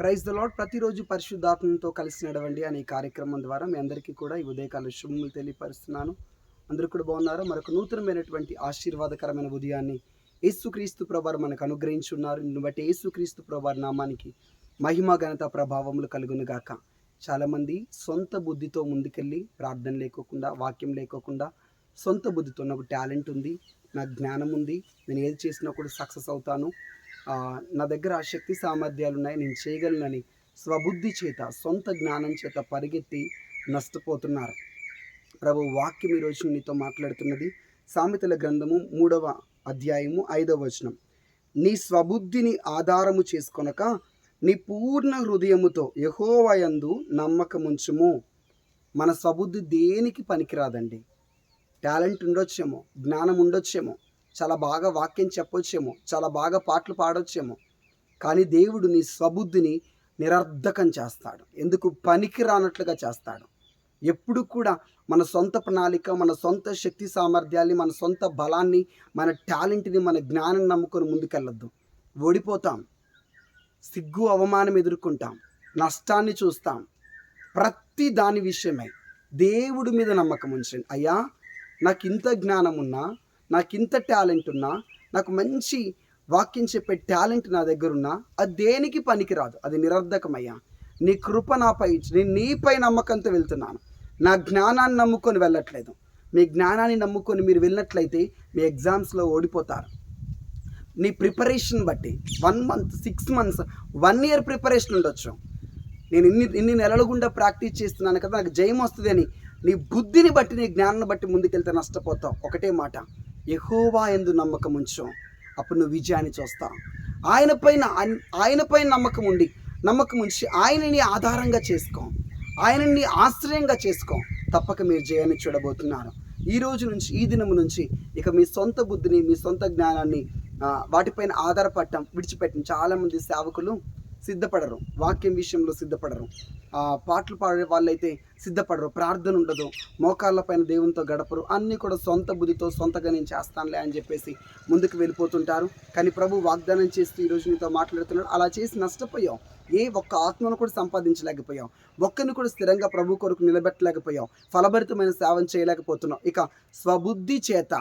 Praise the lord ప్రతిరోజు పరిశుద్ధాత్మతో కలిసి నడవండి అనే కార్యక్రమం ద్వారా మీ అందరికీ కూడా ఈ ఉదయకాల శుభములు తెలియపరుస్తున్నాను. అందరూ కూడా బాగున్నారు? మరొక నూతనమైనటువంటి ఆశీర్వాదకరమైన ఉదయాన్ని యేసుక్రీస్తు ప్రభారు మనకు అనుగ్రహించున్నారు. నిన్ను బట్టి యేసుక్రీస్తు ప్రభారి నామానికి మహిమ ఘనత ప్రభావములు కలుగును గాక. చాలామంది సొంత బుద్ధితో ముందుకెళ్ళి ప్రార్థన లేకోకుండా వాక్యం లేకోకుండా సొంత బుద్ధితో నాకు టాలెంట్ ఉంది నాకు జ్ఞానం ఉంది నేను ఏది చేసినా కూడా సక్సెస్ అవుతాను. నా దగ్గర ఆ శక్తి సామర్థ్యాలు ఉన్నాయి నేను చేయగలనని స్వబుద్ధి చేత సొంత జ్ఞానం చేత పరిగెత్తి నష్టపోతున్నారు. ప్రభు వాక్యం ఈరోజు నీతో మాట్లాడుతున్నది. సామెతల గ్రంథము మూడవ అధ్యాయము ఐదవ వచనం. నీ స్వబుద్ధిని ఆధారము చేసుకొనక నీ పూర్ణ హృదయముతో యహోవయందు నమ్మకముంచుము. మన స్వబుద్ధి దేనికి పనికిరాదండి? టాలెంట్ ఉండొచ్చేమో జ్ఞానం ఉండొచ్చేమో చాలా బాగా వాక్యం చెప్పొచ్చేమో చాలా బాగా పాటలు పాడొచ్చేమో. కానీ దేవుడు నీ స్వబుద్ధిని నిరర్ధకం చేస్తాడు. ఎందుకు? పనికి రానట్లుగా చేస్తాడు. ఎప్పుడు కూడా మన సొంత ప్రణాళిక మన సొంత శక్తి సామర్థ్యాన్ని మన సొంత బలాన్ని మన టాలెంట్ని మన జ్ఞానం నమ్ముకొని ముందుకెళ్ళొద్దు. ఓడిపోతాం. సిగ్గు అవమానం ఎదుర్కొంటాం. నష్టాన్ని చూస్తాం. ప్రతి దాని విషయమై దేవుడి మీద నమ్మకం ఉంచండి. అయ్యా నాకు ఇంత జ్ఞానం ఉన్నా నాకు ఇంత టాలెంట్ ఉన్నా నాకు మంచి వాక్యం చెప్పే టాలెంట్ నా దగ్గర ఉన్నా అది దేనికి పనికిరాదు అది నిరర్ధకమయ్యా. నీ కృప నాపై నేను నీపై నమ్మకంతో వెళ్తున్నాను. నా జ్ఞానాన్ని నమ్ముకొని వెళ్ళట్లేదు. మీ జ్ఞానాన్ని నమ్ముకొని మీరు వెళ్ళినట్లయితే మీ ఎగ్జామ్స్లో ఓడిపోతారు. నీ ప్రిపరేషన్ బట్టి one month six months one year preparation ఉండొచ్చు. నేను ఇన్ని ఇన్ని నెలల గుండా ప్రాక్టీస్ చేస్తున్నాను కదా నాకు జయం వస్తుంది అని నీ బుద్ధిని బట్టి నీ జ్ఞానాన్ని బట్టి ముందుకెళ్తే నష్టపోతావు. ఒకటే మాట. ఎహోవా ఎందు నమ్మకం ఉంచు. అప్పుడు నువ్వు విజయాన్ని చూస్తావు ఆయన పైన ఆయన పైన నమ్మకం ఉండి నమ్మకం ఉంచి ఆయనని ఆధారంగా చేసుకో. ఆయనని ఆశ్రయంగా చేసుకో. తప్పక మీరు జయాన్ని చూడబోతున్నారు. ఈ రోజు నుంచి ఈ దినము నుంచి ఇక మీ సొంత బుద్ధిని మీ సొంత జ్ఞానాన్ని వాటిపైన ఆధారపడటం విడిచిపెట్టడం చాలామంది సేవకులు సిద్ధపడరు వాక్యం విషయంలో సిద్ధపడరు. పాటలు పాడే వాళ్ళైతే సిద్ధపడరు ప్రార్థన ఉండదు మోకాళ్ళ పైన దేవునితో గడపరు అన్నీ కూడా సొంత బుద్ధితో సొంతగా నేను చేస్తానులే అని చెప్పేసి ముందుకు వెళ్ళిపోతుంటారు. కానీ ప్రభు వాగ్దానం చేస్తూ ఈరోజు నీతో మాట్లాడుతున్నాడు. అలా చేసి నష్టపోయావు ఏ ఒక్క ఆత్మను కూడా సంపాదించలేకపోయావు ఒక్కరిని కూడా స్థిరంగా ప్రభు కొరకు నిలబెట్టలేకపోయావు ఫలభరితమైన సేవను చేయలేకపోతున్నావు ఇక స్వబుద్ధి చేత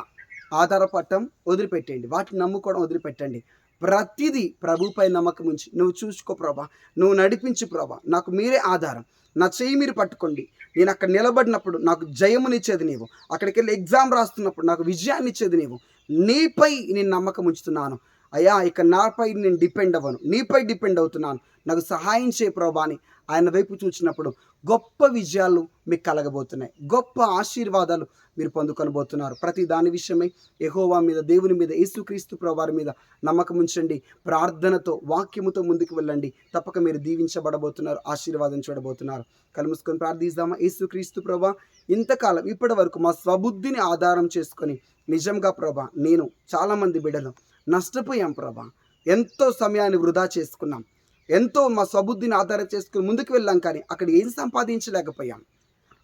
ఆధారపడటం వదిలిపెట్టండి వాటిని నమ్ముకోవడం వదిలిపెట్టండి. ప్రతిదీ ప్రభుపై నమ్మకం ఉంచి నువ్వు చూసుకో ప్రభా నువ్వు నడిపించు ప్రభా నాకు మీరే ఆధారం. నా చెయ్యి మీరు పట్టుకోండి. నేను అక్కడ నిలబడినప్పుడు నాకు జయమునిచ్చేది నీవు. అక్కడికి వెళ్ళి ఎగ్జామ్ రాస్తున్నప్పుడు నాకు విజయాన్ని ఇచ్చేది నీవు. నీపై నేను నమ్మకం ఉంచుతున్నాను. అయ్యా ఇక నాపై నేను డిపెండ్ అవ్వను. నీపై డిపెండ్ అవుతున్నాను. నాకు సహాయం చేయ ప్రభా అని ఆయన వైపు చూసినప్పుడు గొప్ప విజయాలు మీకు కలగబోతున్నాయి. గొప్ప ఆశీర్వాదాలు మీరు పొందుకొనబోతున్నారు. ప్రతి దాని విషయమై యహోవా మీద దేవుని మీద యేసుక్రీస్తు ప్రభువారి మీద నమ్మకం ఉంచండి. ప్రార్థనతో వాక్యముతో ముందుకు వెళ్ళండి. తప్పక మీరు దీవించబడబోతున్నారు ఆశీర్వాదం చూడబోతున్నారు. కలుముసుకొని ప్రార్థిస్తామా యేసుక్రీస్తు ప్రభా ఇంతకాలం ఇప్పటి వరకు మా స్వబుద్ధిని ఆధారం చేసుకొని నిజంగా ప్రభా నేను చాలామంది బిడ్డలు నష్టపోయాం ప్రభా. ఎంతో సమయాన్ని వృధా చేసుకున్నాం. ఎంతో మా స్వబుద్ధిని ఆధారం చేసుకుని ముందుకు వెళ్ళాం కానీ అక్కడ ఏం సంపాదించలేకపోయాం.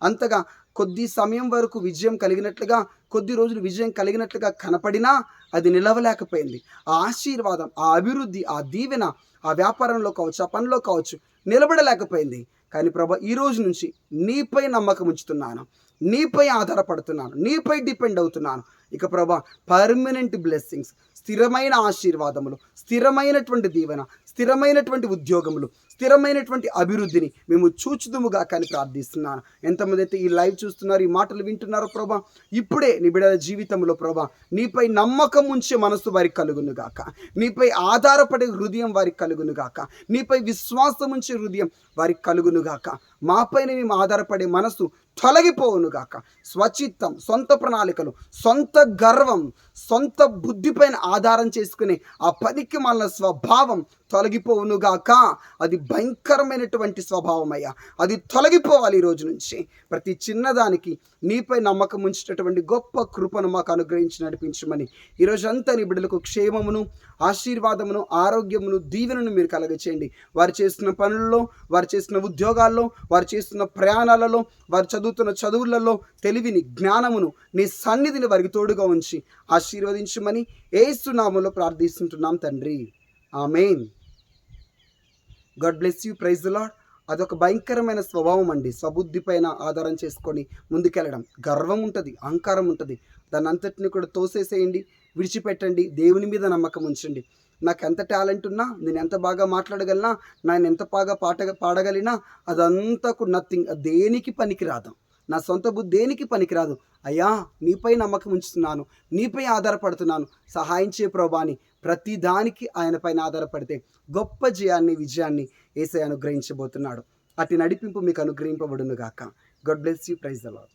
అంతగా కొద్ది సమయం వరకు విజయం కలిగినట్లుగా కొద్ది రోజులు విజయం కలిగినట్లుగా కనపడినా అది నిలవలేకపోయింది. ఆ ఆశీర్వాదం ఆ అభివృద్ధి ఆ దీవెన ఆ వ్యాపారంలో కావచ్చు ఆ పనిలో కావచ్చు నిలబడలేకపోయింది. కానీ ప్రభా ఈ రోజు నుంచి నీపై నమ్మకం ఉంచుతున్నాను. నీపై ఆధారపడుతున్నాను. నీపై డిపెండ్ అవుతున్నాను. ఇక ప్రభా పర్మనెంట్ బ్లెస్సింగ్స్ స్థిరమైన ఆశీర్వాదములు స్థిరమైనటువంటి దీవెన స్థిరమైనటువంటి ఉద్యోగములు స్థిరమైనటువంటి అభివృద్ధిని మేము చూచుదుముగా కానీ ప్రార్థిస్తున్నాను. ఎంతమంది అయితే ఈ లైవ్ చూస్తున్నారు ఈ మాటలు వింటున్నారో ప్రభా ఇప్పుడే నీ బిడ్డల జీవితంలో ప్రభా నీపై నమ్మకం ఉంచే మనసు వారికి కలుగును గాక. నీపై ఆధారపడే హృదయం వారికి కలుగునుగాక నీపై విశ్వాసం ఉంచే హృదయం వారికి కలుగును గాక. మాపైన మేము ఆధారపడే మనసు తొలగిపోవును గాక. స్వచిత్తం సొంత ప్రణాళికలు సొంత గర్వం సొంత బుద్ధిపైన ఆధారం చేసుకునే ఆ పనికి మన స్వభావం తొలగిపోవును గాక. అది భయంకరమైనటువంటి స్వభావం అయ్యా. అది తొలగిపోవాలి ఈ రోజు నుంచి. ప్రతి చిన్నదానికి నీపై నమ్మకం ఉంచేటటువంటి గొప్ప కృపను మాకు అనుగ్రహించి నడిపించమని ఈరోజు అంతా నీ బిడ్డలకు క్షేమమును ఆశీర్వాదమును ఆరోగ్యమును దీవెనను మీరు కలగచేయండి. వారు చేస్తున్న పనుల్లో వారు చేస్తున్న ఉద్యోగాల్లో వారు చేస్తున్న ప్రయాణాలలో వారు చదువు చదువుతున్న చదువులలో తెలివిని జ్ఞానమును నీ సన్నిధిని వారికి తోడుగా ఉంచి ఆశీర్వదించమని ఏసునామంలో ప్రార్థిస్తుంటున్నాం తండ్రి. Amen. God bless you praise Lord అదొక భయంకరమైన స్వభావం అండి. సబుద్ధి పైన ఆధారం చేసుకొని ముందుకెళ్ళడం. గర్వం ఉంటుంది అహంకారం ఉంటుంది. దాని అంతటిని కూడా తోసేసేయండి విడిచిపెట్టండి దేవుని మీద నమ్మకం ఉంచండి. నాకు ఎంత టాలెంట్ ఉన్నా నేను ఎంత బాగా మాట్లాడగలనా నేను ఎంత బాగా పాట పాడగలిగినా అదంతా నథింగ్ దేనికి పనికిరాదు. నా సొంత బుద్ధి దేనికి పనికిరాదు? అయ్యా నీపై నమ్మకం ఉంచుతున్నాను. నీపై ఆధారపడుతున్నాను. సహాయం చే ప్రభాని. ప్రతి దానికి ఆయన పైన ఆధారపడితే గొప్ప జయాన్ని విజయాన్ని ఏసై అనుగ్రహించబోతున్నాడు. అటు నడిపింపు మీకు అనుగ్రహింపబడును గాక God bless you praise the Lord